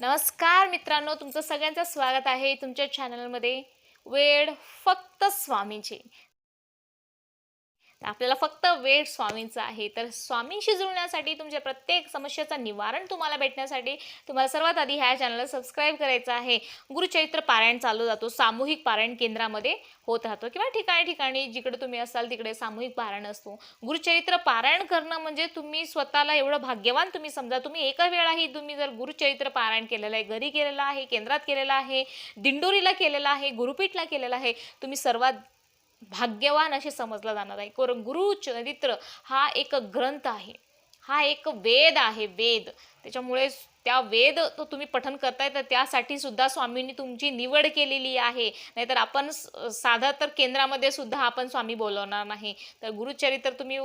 नमस्कार मित्रांनो तुमचं सगळ्यांचं स्वागत आहे तुमच्या चॅनलमध्ये वेळ फक्त स्वामींची. आपल्याला फक्त वेळ स्वामींचा आहे. तर स्वामींशी जुळण्यासाठी तुमच्या प्रत्येक समस्येचं निवारण तुम्हाला भेटण्यासाठी तुम्हाला सर्वात आधी ह्या चॅनलला सबस्क्राईब करायचं आहे. गुरुचरित्र पारायण चालू जातो. सामूहिक पारायण केंद्रामध्ये होत राहतो. किंवा ठिकाणी ठिकाणी जिकडे तुम्ही असाल तिकडे सामूहिक पारायण असतो. गुरुचरित्र पारायण करणं म्हणजे तुम्ही स्वतःला एवढं भाग्यवान तुम्ही समजा तुम्ही एका वेळाही तुम्ही जर गुरुचरित्र पारायण केलेलं आहे घरी केलेलं आहे केंद्रात केलेलं आहे दिंडोरीला केलेलं आहे गुरुपीठला केलेलं आहे तुम्ही सर्वात भाग्यवान असे समजला जाणार आहे. कारण गुरुचरित्र हा एक ग्रंथ आहे. हा एक वेद आहे वेद. त्याच्यामुळे त्या वेद तो तुम्ही पठन करताय तर त्यासाठी सुद्धा स्वामींनी तुमची निवड केलेली आहे. नाहीतर आपण साधा तर केंद्रामध्ये सुद्धा आपण स्वामी बोलवणार नाही. तर गुरुचरित्र तुम्ही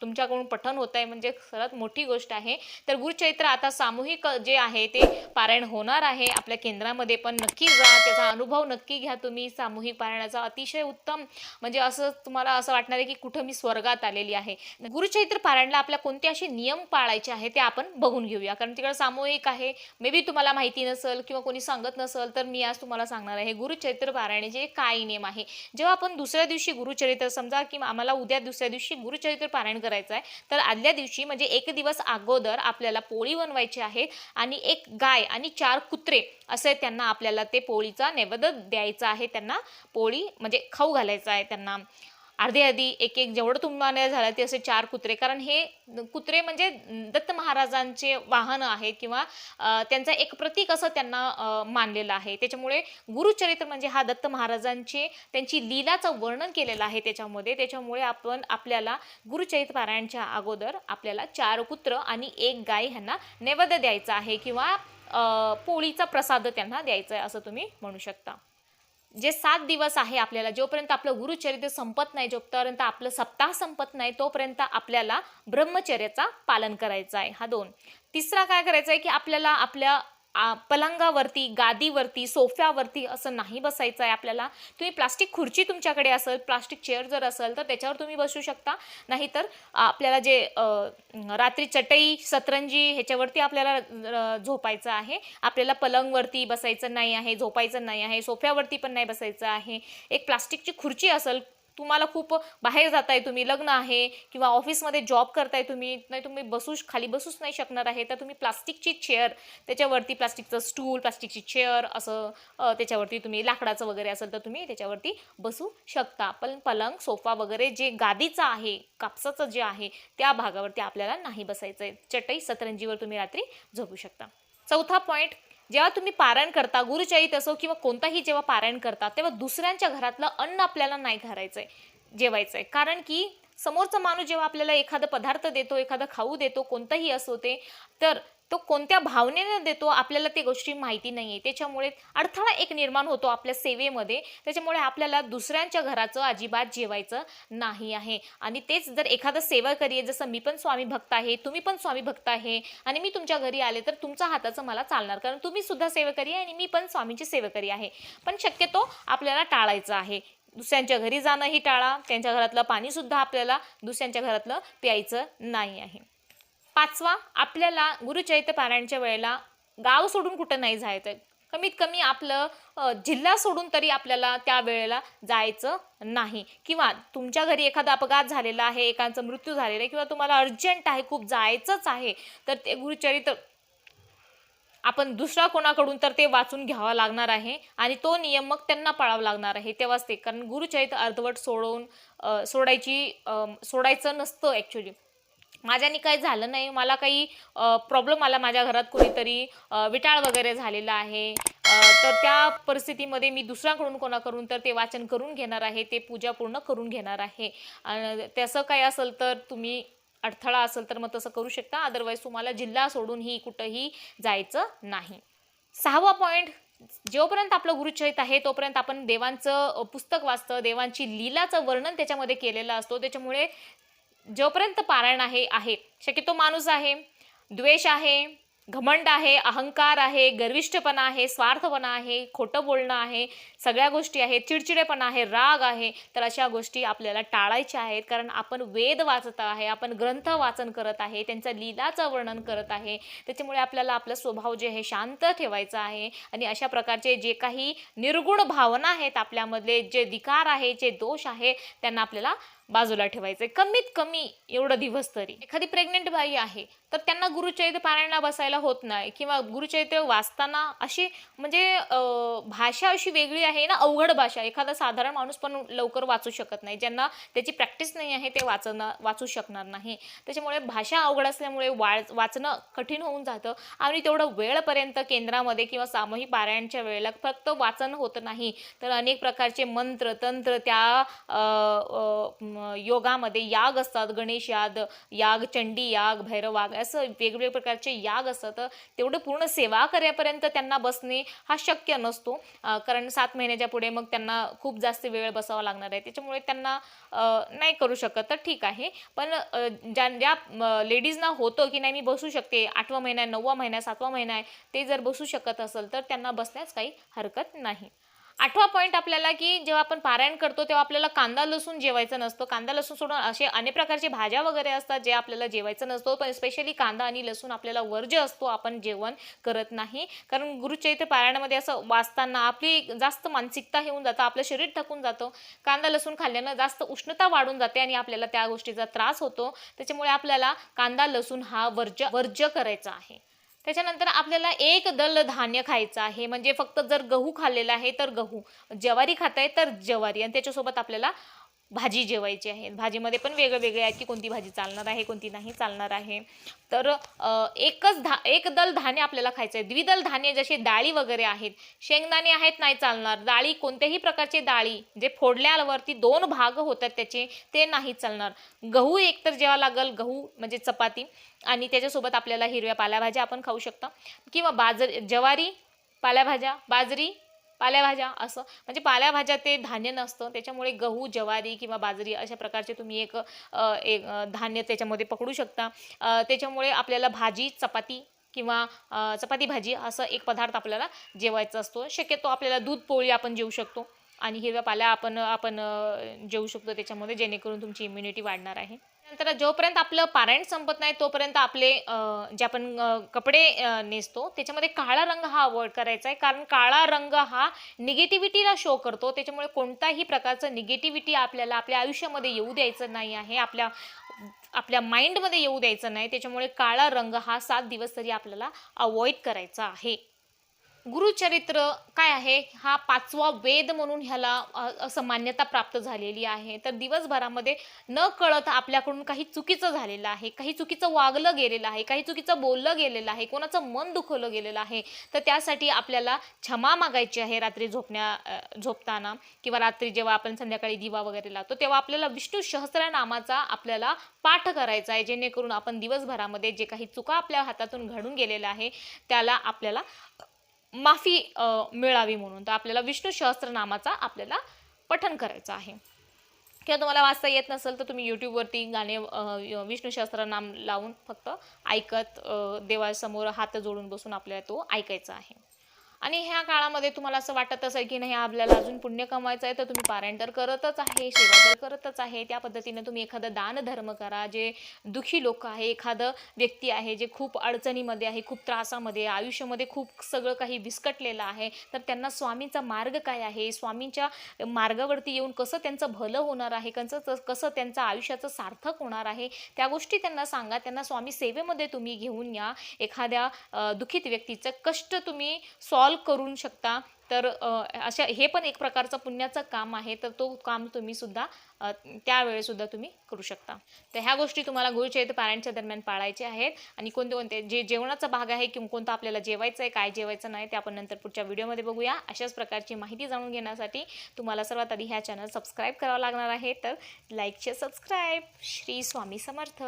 तुमच्याकडून पठन होत आहे म्हणजे सर्वात मोठी गोष्ट आहे. तर गुरुचरित्र आता सामूहिक जे आहे ते पारायण होणार आहे. आपल्या केंद्रामध्ये पण नक्की जा त्याचा अनुभव नक्की घ्या तुम्ही. सामूहिक पारायणाचा अतिशय उत्तम म्हणजे असं तुम्हाला असं वाटणार आहे की कुठं मी स्वर्गात आलेली आहे. गुरुचरित्र पारायणला आपल्या कोणते असे नियम पाळायचे आहे ते आपण बघून घेऊया. कारण तिकडे सामूहिक आहे मे बी तुम्हाला माहिती नसेल किंवा कोणी सांगत नसेल तर मी आज तुम्हाला सांगणार आहे गुरुचरित्र पारायणाचे काय नियम आहे. जेव्हा आपण दुसऱ्या दिवशी गुरुचरित्र समजा की आम्हाला उद्या दुसऱ्या दिवशी गुरुचरित्र पारायण करायचं आहे तर आदल्या दिवशी म्हणजे एक दिवस अगोदर आपल्याला पोळी बनवायची आहे आणि एक गाय आणि चार कुत्रे असे त्यांना आपल्याला ते पोळीचा नैवेद्य द्यायचा आहे त्यांना पोळी म्हणजे खाऊ घालायचा आहे त्यांना. अर्धी अर्धी एक एक जेवढं तुम्हाला झालं ते असे चार कुत्रे. कारण हे कुत्रे म्हणजे दत्त महाराजांचे वाहन आहे किंवा त्यांचा एक प्रतीक असं त्यांना मानलेलं आहे. त्याच्यामुळे गुरुचरित्र म्हणजे हा दत्त महाराजांचे त्यांची लीलाचं वर्णन केलेलं आहे त्याच्यामध्ये. त्याच्यामुळे आपण आपल्याला गुरुचरित्र पारायणच्या अगोदर आपल्याला चार कुत्र आणि एक गाय ह्यांना नैवेद्य द्यायचा आहे किंवा पोळीचा प्रसाद त्यांना द्यायचा आहे असं तुम्ही म्हणू शकता. जे सात दिवस आहे आपल्याला जोपर्यंत आपलं गुरुचरित्र संपत नाही जोपर्यंत आपलं सप्ताह संपत नाही तोपर्यंत आपल्याला ब्रह्मचर्याचा पालन करायचं आहे. हा दोन. तिसरा काय करायचा आहे की आपल्याला आपल्या पलंगावरती गादीवरती सोफ्यावरती असं नाही बसायचं आहे आपल्याला. तुम्ही प्लास्टिक खुर्ची तुमच्याकडे असेल प्लास्टिक चेअर जर असेल तर त्याच्यावर तुम्ही बसू शकता. नाहीतर आपल्याला जे रात्री चटई सतरंजी ह्याच्यावरती आपल्याला झोपायचं आहे. आपल्याला पलंगवरती बसायचं नाही आहे झोपायचं नाही आहे सोफ्यावरती पण नाही बसायचं आहे. एक प्लास्टिकची खुर्ची असेल तुम्हाला खूप बाहेर जाताय तुम्ही लग्न आहे किंवा ऑफिसमध्ये जॉब करताय तुम्ही नाही तुम्ही बसू खाली बसूच नाही शकणार आहे तर तुम्ही प्लास्टिकची चेअर त्याच्यावरती प्लास्टिकचं स्टूल प्लास्टिकची चेअर असं त्याच्यावरती तुम्ही लाकडाचं वगैरे असेल तर तुम्ही त्याच्यावरती बसू शकता. पण पलंग सोफा वगैरे जे गादीचं आहे कापसाचं जे आहे त्या भागावरती आपल्याला नाही बसायचं आहे चटई सतरंजीवर तुम्ही रात्री झोपू शकता. चौथा पॉईंट जेव्हा तुम्ही पारायण करता गुरुचरित असो किंवा कोणताही जेव्हा पारायण करता तेव्हा दुसऱ्यांच्या घरातलं अन्न आपल्याला नाही घालायचं आहे जेवायचं आहे कारण की समोरचा माणूस जेव्हा आपल्याला एखादा पदार्थ देतो एखादा खाऊ देतो कोणताही असो ते तर तो कोणत्या भावनेने देतो आपल्याला ते गोष्टी माहिती नाही आहे त्याच्यामुळे अडथळा एक निर्माण होतो आपल्या सेवेमध्ये. त्याच्यामुळे आपल्याला दुसऱ्यांच्या घराचं अजिबात जेवायचं नाही आहे. आणि तेच जर एखादं सेवाकरी आहे जसं मी पण स्वामी भक्त आहे तुम्ही पण स्वामी भक्त आहे आणि मी तुमच्या घरी आले तर तुमच्या हाताचं मला चालणार. कारण तुम्ही सुद्धा सेवेकरी आहे आणि मी पण स्वामींची सेवेकरी आहे. पण शक्यतो आपल्याला टाळायचं आहे. दुसऱ्यांच्या घरी जाणंही टाळा. त्यांच्या घरातलं पाणीसुद्धा आपल्याला दुसऱ्यांच्या घरातलं प्यायचं नाही आहे. पाचवा आपल्याला गुरुचैत्य पारायणच्या वेळेला गाव सोडून कुठं नाही जायचं. कमीत कमी आपलं जिल्हा सोडून तरी आपल्याला त्या वेळेला जायचं नाही. किंवा तुमच्या घरी एखादा अपघात झालेला आहे एकाचा मृत्यू झालेला आहे किंवा तुम्हाला अर्जंट आहे खूप जायचंच आहे तर ते गुरुचरित्र आपण दुसरा कोणाकडून तर ते वाचून घ्यावा लागणार आहे आणि तो नियम मग त्यांना पाळावा लागणार आहे. तेव्हाच ते कारण गुरुचरित्र अर्धवट सोडवून सोडायची सोडायचं नसतं ॲक्च्युली माझ्यानी काही झालं नाही. मला काही प्रॉब्लेम आला माझ्या घरात कोणीतरी विटाळ वगैरे झालेला आहे. तर त्या परिस्थितीमध्ये मी दुसऱ्याकडून कोणाकडून तर ते वाचन करून घेणार आहे. ते पूजा पूर्ण करून घेणार आहे. आणि तसं काही असेल तर तुम्ही अडथळा असेल तर मग तसं करू शकता. अदरवाईज तुम्हाला जिल्हा सोडूनही कुठंही जायचं नाही. सहावा पॉईंट जोपर्यंत आपलं गुरुचरित आहे तोपर्यंत आपण देवांचं पुस्तक वाचतं देवांची लीलाचं वर्णन त्याच्यामध्ये केलेलं असतो. त्याच्यामुळे जोपर्यंत पारायण आहे आहे. शक्यतो माणूस आहे द्वेष आहे घमंड आहे अहंकार आहे गर्विष्ठपणा आहे स्वार्थपणा आहे खोटं बोलणं आहे सगळ्या गोष्टी आहेत चिडचिडेपणा आहे राग आहे तर अशा गोष्टी आपल्याला टाळायच्या आहेत. कारण आपण वेद वाचत आहे आपण ग्रंथ वाचन करत आहे त्यांचं लीलाचं वर्णन करत आहे. त्याच्यामुळे आपल्याला आपला स्वभाव जे आहे शांत ठेवायचा आहे. आणि अशा प्रकारचे जे काही निर्गुण भावना आहेत आपल्यामधले जे विकार आहे जे दोष आहे त्यांना आपल्याला बाजूला ठेवायचं. आहे कमीत कमी एवढं दिवस तरी. एखादी प्रेग्नेंट बाई आहे तर त्यांना गुरुचरित्र पारायणला बसायला होत नाही किंवा गुरुचरित्र वाचताना अशी म्हणजे भाषा अशी वेगळी आहे ना अवघड भाषा. एखादा साधारण माणूस पण लवकर वाचू शकत नाही. ज्यांना त्याची प्रॅक्टिस नाही आहे ते वाचणं वाचू शकणार नाही. त्याच्यामुळे भाषा अवघड असल्यामुळे वाच वाचणं कठीण होऊन जातं. आणि तेवढं वेळपर्यंत केंद्रामध्ये किंवा सामूहिक पारायणच्या वेळेला फक्त वाचन होत नाही. तर अनेक प्रकारचे मंत्र तंत्र त्या योगामध्ये याग असतात गणेश याग याग चंडी याग भैरवाग असं वेगवेगळ्या प्रकारचे याग असतात. तर तेवढं पूर्ण सेवा करेपर्यंत त्यांना बसणे हा शक्य नसतो. कारण सात महिन्याच्या पुढे मग त्यांना खूप जास्त वेळ बसावा लागणार आहे. त्याच्यामुळे त्यांना नाही करू शकत. तर ठीक आहे. पण ज्या ज्या लेडीजना होतं की नाही मी बसू शकते. आठवा महिना आहे नववा महिना सातवा महिना आहे ते जर बसू शकत असेल तर त्यांना बसण्यास काही हरकत नाही. आठवा पॉईंट आपल्याला की जेव्हा आपण पारायण करतो तेव्हा आपल्याला कांदा लसूण जेवायचं नसतं. कांदा लसूण सोडून असे अनेक प्रकारचे भाज्या वगैरे असतात जे आपल्याला जेवायचं नसतो. पण स्पेशली कांदा आणि लसूण आपल्याला वर्ज्य असतो आपण जेवण करत नाही. कारण गुरुचैत्र पारायणामध्ये असं वाचताना आपली जास्त मानसिकता हे होऊन जातं आपलं शरीर थकून जातं. कांदा लसूण खाल्ल्यानं जास्त उष्णता वाढून जाते आणि आपल्याला त्या गोष्टीचा त्रास होतो. त्याच्यामुळे आपल्याला कांदा लसूण हा वर्ज वर्ज्य करायचा आहे. त्याच्यानंतर आपल्याला एक दल धान्य खायचं आहे. म्हणजे फक्त जर गहू खाल्लेला आहे तर गहू. ज्वारी खाताय तर ज्वारी. आणि त्याच्यासोबत आपल्याला भाजी जेवायची आहे. भाजीमध्ये पण वेगळं वेगळे की कोणती भाजी चालणार आहे कोणती नाही चालणार आहे. तर एकच धा एक दल धान्य आपल्याला खायचं आहे द्विदल धान्य जसे डाळी वगैरे आहेत शेंगदाणे आहेत नाही चालणार. डाळी कोणत्याही प्रकारचे डाळी जे फोडल्यावरती दोन भाग होतात त्याचे ते नाही चालणार. गहू एकतर जेव्हा लागल गहू म्हणजे चपाती आणि त्याच्यासोबत आपल्याला हिरव्या पाल्याभाज्या आपण खाऊ शकता. किंवा बाजरी ज्वारी पाल्याभाज्या बाजरी पालेभाज्या असं. म्हणजे पालेभाज्या ते धान्य नसतं. त्याच्यामुळे गहू ज्वारी किंवा बाजरी अशा प्रकारचे तुम्ही एक एक धान्य त्याच्यामध्ये पकडू शकता. त्याच्यामुळे आपल्याला भाजी चपाती किंवा चपाती भाजी असं एक पदार्थ आपल्याला जेवायचा असतो. शक्यतो आपल्याला दूध पोळी आपण जेवू शकतो. आणि हिरव्या पाल्या आपण आपण जेवू शकतो त्याच्यामध्ये जेणेकरून तुमची इम्युनिटी वाढणार आहे. नंतर जोपर्यंत आपलं पारायण संपत नाही तोपर्यंत आपले जे आपण कपडे नेसतो त्याच्यामध्ये काळा रंग हा अवॉइड करायचा आहे. कारण काळा रंग हा निगेटिव्हिटीला शो करतो. त्याच्यामुळे कोणताही प्रकारचं निगेटिव्हिटी आपल्याला आपल्या आयुष्यामध्ये येऊ द्यायचं नाही आहे. आपल्या आपल्या माइंडमध्ये येऊ द्यायचं नाही. त्याच्यामुळे काळा रंग हा सात दिवस तरी आपल्याला अवॉइड करायचा आहे. गुरुचरित्र काय आहे? हा पाचवा वेद म्हणून ह्याला असं मान्यता प्राप्त झालेली आहे. तर दिवसभरामध्ये न कळत आपल्याकडून काही चुकीचं झालेलं आहे काही चुकीचं वागलं गेलेलं आहे काही चुकीचं बोललं गेलेलं आहे कोणाचं मन दुखवलं गेलेलं आहे. तर त्यासाठी आपल्याला क्षमा मागायची आहे रात्री झोपण्या झोपताना किंवा रात्री जेव्हा आपण संध्याकाळी दिवा वगैरे लावतो तेव्हा आपल्याला विष्णू सहस्रनामाचा आपल्याला पाठ करायचा आहे जेणेकरून आपण दिवसभरामध्ये जे काही चुका आपल्या हातातून घडून गेलेलं आहे त्याला आपल्याला माफी मिळावी म्हणून. तर आपल्याला विष्णू सहस्त्रनामाचा आपल्याला पठन करायचं आहे. किंवा तुम्हाला वाचता येत नसेल तर तुम्ही यूट्यूबवरती गाणे विष्णू सहस्त्रनाम लावून फक्त ऐकत देवासमोर हात जोडून बसून आपल्याला तो ऐकायचा आहे. आणि ह्या काळामध्ये तुम्हाला असं वाटत असेल की नाही आपल्याला अजून पुण्य कमवायचं आहे तर तुम्ही पारायण तर करतच आहे सेवा तर करतच आहे. त्या पद्धतीने तुम्ही एखादं दान धर्म करा जे दुःखी लोक आहे एखादं व्यक्ती आहे जे खूप अडचणीमध्ये आहे खूप त्रासामध्ये आहे, आयुष्यामध्ये खूप सगळं काही विस्कटलेलं आहे तर त्यांना स्वामींचा मार्ग काय आहे? स्वामींच्या मार्गावरती येऊन कसं त्यांचं भलं होणार आहे? कसं कसं त्यांचं आयुष्याचं सार्थक होणार आहे? त्या गोष्टी त्यांना सांगा त्यांना स्वामी सेवेमध्ये तुम्ही घेऊन या. एखाद्या दुःखित व्यक्तीचं कष्ट तुम्ही सॉल्व करून शकता. तर अशा हे पण एक प्रकारचं पुण्याचं काम आहे. तर तो काम तुम्ही सुद्धा अ, तुम्ही करू शकता. तर ह्या गोष्टी तुम्हाला गुरुचरित्र पारायणच्या दरम्यान पाळायचे आहेत. आणि कोणते कोणते जे जेवणाचा भाग आहे किंवा कोणतं आपल्याला जेवायचं आहे काय जेवायचं नाही ते आपण नंतर पुढच्या व्हिडिओमध्ये बघूया. अशाच प्रकारची माहिती जाणून घेण्यासाठी तुम्हाला सर्वात आधी ह्या चॅनल सबस्क्राईब करावं लागणार आहे. तर लाईकचे सबस्क्राईब. श्री स्वामी समर्थ.